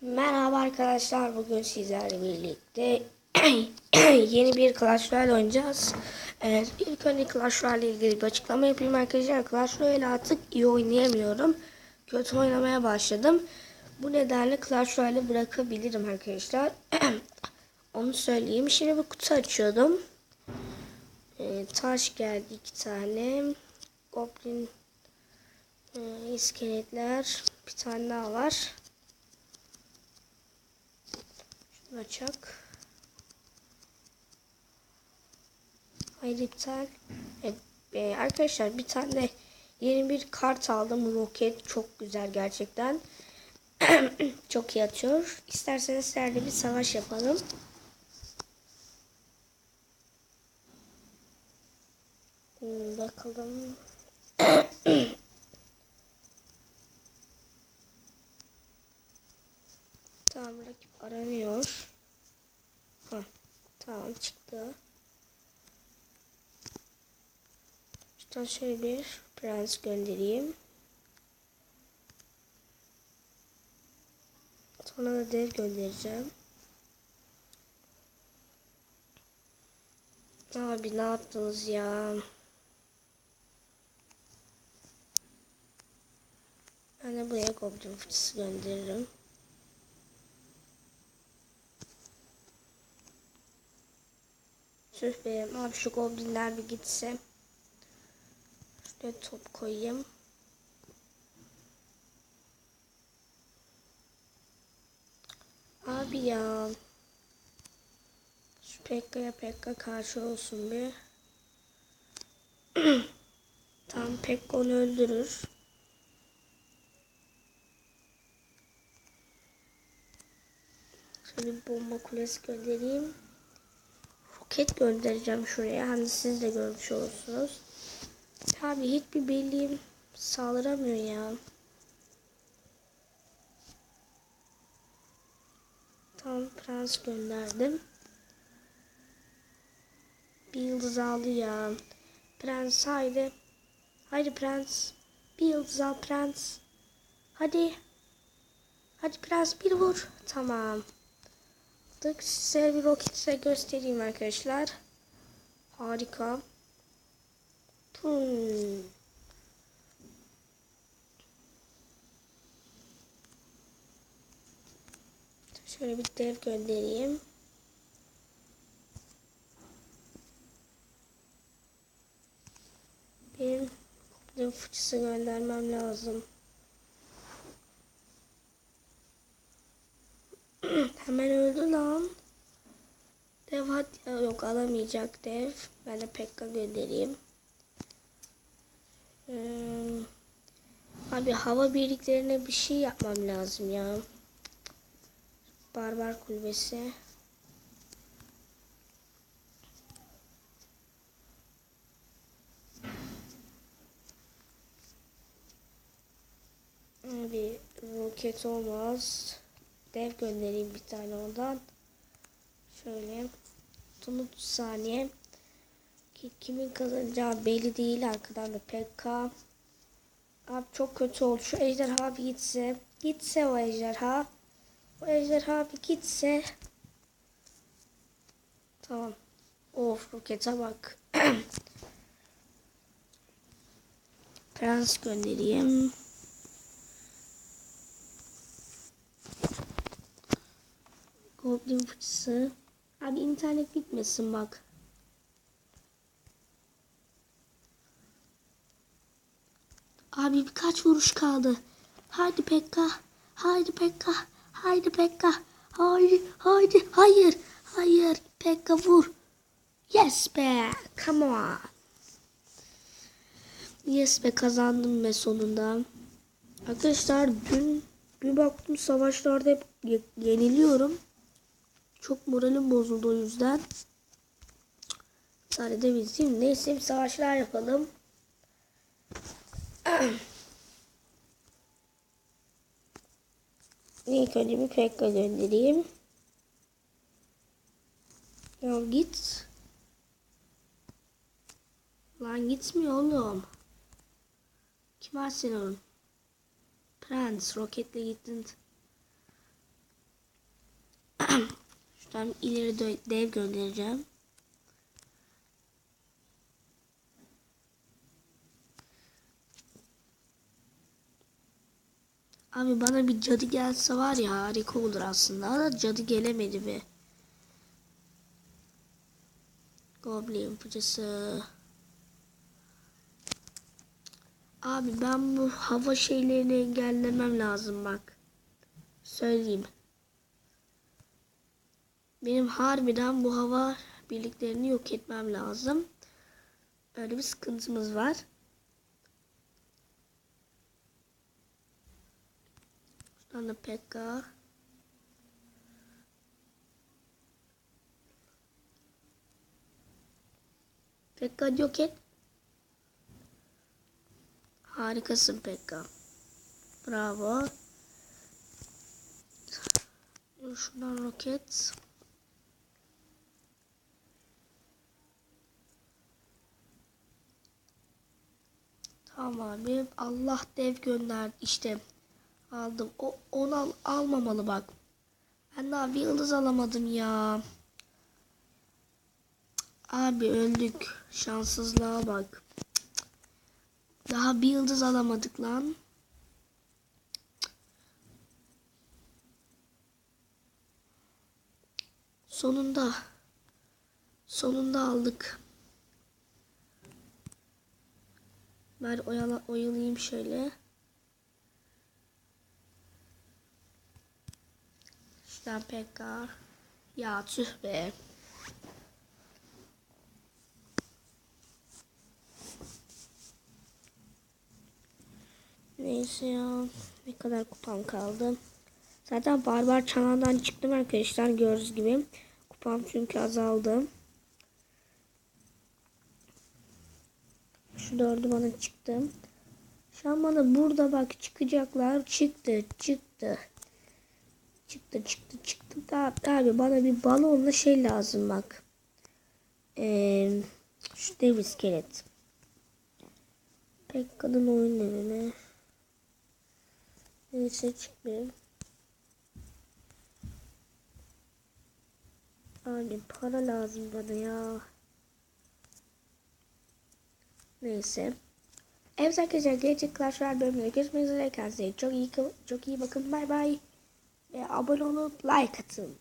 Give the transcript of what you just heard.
Merhaba arkadaşlar. Bugün sizlerle birlikte yeni bir Clash Royale oynayacağız. Evet, ilk önce Clash Royale ile ilgili bir açıklama yapayım arkadaşlar. Clash Royale artık iyi oynayamıyorum. Kötü oynamaya başladım. Bu nedenle Clash Royale'ı bırakabilirim arkadaşlar. Onu söyleyeyim. Şimdi bir kutu açıyordum. Ee, taş geldi iki tane. Goblin e, iskeletler. Bir tane daha var. Şunu açak. Hayır iptal. E, e, arkadaşlar bir tane yeni bir kart aldım. Roket çok güzel gerçekten. çok iyi atıyor. İsterseniz sizlerle bir savaş yapalım. Hmm, bakalım. Tamam rakip aranıyor. Hah, tamam çıktı. Şuradan şöyle bir prens göndereyim. Sonra da dev göndereceğim. Abi ne yaptınız ya? Ben de buraya goblin fıçısı gönderirim. Tüh be abi şu goblinler bir gitse. Şuraya top koyayım. Abi ya. Şu Pekka'ya Pekka karşı olsun bir. Tam Pekka onu öldürür. Şöyle bomba kulesi göndereyim roket göndereceğim şuraya. Hani siz de görmüş olursunuz. Tabi hiçbir birliğim saldıramıyor ya. Tam prens gönderdim. Bir yıldız aldı ya. Prens haydi. Haydi prens. Bir yıldız al prens. Hadi. Hadi prens bir vur. Tamam yaptık. Size bir roketle göstereyim arkadaşlar. Harika. Hmm. Şöyle bir dev göndereyim. Goblin fıçısı göndermem lazım. Hemen öldü lan. Dev hadi yok alamayacak dev. Ben de Pekka göndereyim. Hmm. Abi hava birliklerine bir şey yapmam lazım ya. Barbar kulübesi. Bir roket olmaz dev göndereyim bir tane ondan. Şöyle. Son 30 saniye. Ki kimin kazanacağı belli değil. Arkadan da PK. Abi çok kötü oldu. Şu ejderha bir gitse. Gitse o ejderha. O ejderha bir gitse. Tamam. Of rokete bak. Prens göndereyim. Fıçısı. Abi internet gitmesin bak. Abi birkaç vuruş kaldı. Haydi Pekka. Haydi Pekka. Haydi Pekka. Haydi. Haydi. Hayır. Hayır. Pekka vur. Yes be. Come on. Yes be kazandım be sonunda. Arkadaşlar dün bir baktım savaşlarda hep yeniliyorum. Çok moralim bozuldu o yüzden. Sadece bizim neyse bir savaşlar yapalım. İlk önce bir pekka göndereyim. Ya git. Lan gitmiyor oğlum. Kim var senin? Prens roketle gittin. Şuradan ileri dev göndereceğim. Abi bana bir cadı gelse var ya harika olur aslında. Ama cadı gelemedi be. Goblin fıçısı. Abi ben bu hava şeylerini engellemem lazım bak. Söyleyeyim. Benim harbiden bu hava birliklerini yok etmem lazım. Öyle bir sıkıntımız var. Şuradan da Pekka. Pekka yok et. Harikasın Pekka. Bravo. Şuradan roket. Tamam abi. Allah dev gönderdi. İşte aldım. O onu al, almamalı bak. Ben daha bir yıldız alamadım ya. Abi öldük. Şanssızlığa bak. Daha bir yıldız alamadık lan. Sonunda. Sonunda aldık. Ben oyala, oyalayayım şöyle. Şuradan Pekka. Ya tüh be. Neyse ya. Ne kadar kupam kaldı. Zaten barbar çanağından çıktım arkadaşlar gördüğünüz gibi. Kupam çünkü azaldı. Şu dördü bana çıktı. Şu an bana burada bak çıkacaklar. Çıktı çıktı. Çıktı çıktı çıktı. Da, abi bana bir balonla şey lazım bak. Ee, şu dev iskelet. Pek kadın oyunlarını. Neyse çıkmıyor. Abi para lazım bana ya. Neyse. Evet arkadaşlar gelecek Clash Royale bölümünde görüşmek üzere. Kendinize çok iyi, çok iyi bakın. Bay bay. Ve abone olup like atın.